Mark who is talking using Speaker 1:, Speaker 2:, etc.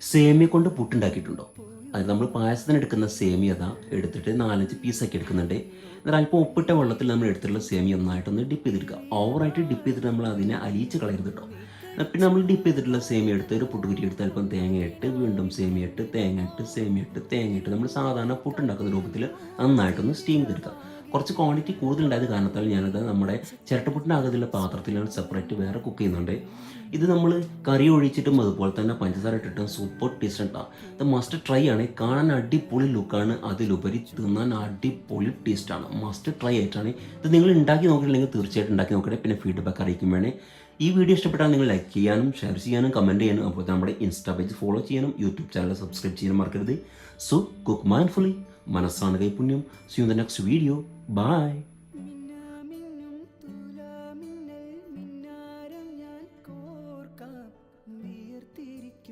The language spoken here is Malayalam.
Speaker 1: സേമിയ കൊണ്ട് പുട്ടുണ്ടാക്കിയിട്ടുണ്ടോ? അത് നമ്മൾ പായസത്തിന് എടുക്കുന്ന സേമിയ അതാ എടുത്തിട്ട് നാലഞ്ച് പീസാക്കി എടുക്കുന്നുണ്ട്. എന്നിട്ട് അല്പം ഉപ്പിട്ട വെള്ളത്തിൽ നമ്മൾ എടുത്തിട്ടുള്ള സേമിയ ഒന്നായിട്ടൊന്ന് ഡിപ്പ് ചെയ്തെടുക്കുക ഓവറായിട്ട് ഡിപ്പ് ചെയ്തിട്ട് നമ്മൾ അതിനെ അലിയിച്ച് കളയരുത് കേട്ടോ പിന്നെ നമ്മൾ ഡിപ്പ് ചെയ്തിട്ടുള്ള സേമിയ എടുത്ത് ഒരു പുട്ടുകുറ്റി എടുത്ത് അല്പം തേങ്ങ ഇട്ട് വീണ്ടും സേമിയ ഇട്ട് തേങ്ങ ഇട്ട് സേമിയ ഇട്ട് തേങ്ങ ഇട്ട് നമ്മൾ സാധാരണ പുട്ടുണ്ടാക്കുന്ന രൂപത്തിൽ നന്നായിട്ടൊന്ന് സ്റ്റീം ചെയ്തെടുക്കുക. കുറച്ച് ക്വാണ്ടിറ്റി കൂടുതലുണ്ടായത് കാരണത്താൽ ഞാനത് നമ്മുടെ ചിരട്ടപ്പുട്ടിനകത്തുള്ള പാത്രത്തിലാണ് സെപ്പറേറ്റ് വേറെ കുക്ക് ചെയ്യുന്നുണ്ട്. ഇത് നമ്മൾ കറി ഒഴിച്ചിട്ടും അതുപോലെ തന്നെ പഞ്ചസാര ഇട്ടിട്ടും സൂപ്പർ ടേസ്റ്റ് ഉണ്ടാവും ഇത് മസ്റ്റ് ട്രൈ ആണ്. കാണാൻ അടിപൊളി ലുക്കാണ് അതിലുപരി തിന്നാൻ അടിപൊളി ടേസ്റ്റാണ് മസ്റ്റ് ട്രൈ ആയിട്ടാണ്. ഇത് നിങ്ങൾ ഉണ്ടാക്കി നോക്കിയില്ലെങ്കിൽ തീർച്ചയായിട്ടും ഉണ്ടാക്കി നോക്കട്ടെ. പിന്നെ ഫീഡ്ബാക്ക് അറിയിക്കും വേണേ. ഈ വീഡിയോ ഇഷ്ടപ്പെട്ടാൽ നിങ്ങൾ ലൈക്ക് ചെയ്യാനും ഷെയർ ചെയ്യാനും കമന്റ് ചെയ്യാനും അപ്പോൾ നമ്മുടെ ഇൻസ്റ്റാ പേജ് ഫോളോ ചെയ്യാനും യൂട്യൂബ് ചാനൽ സബ്സ്ക്രൈബ് ചെയ്യാനും മറക്കരുത്. സോ കുക്ക് മൈൻഡ്ഫുള്ളി మనస్సానగై పుణ్యం see the next video bye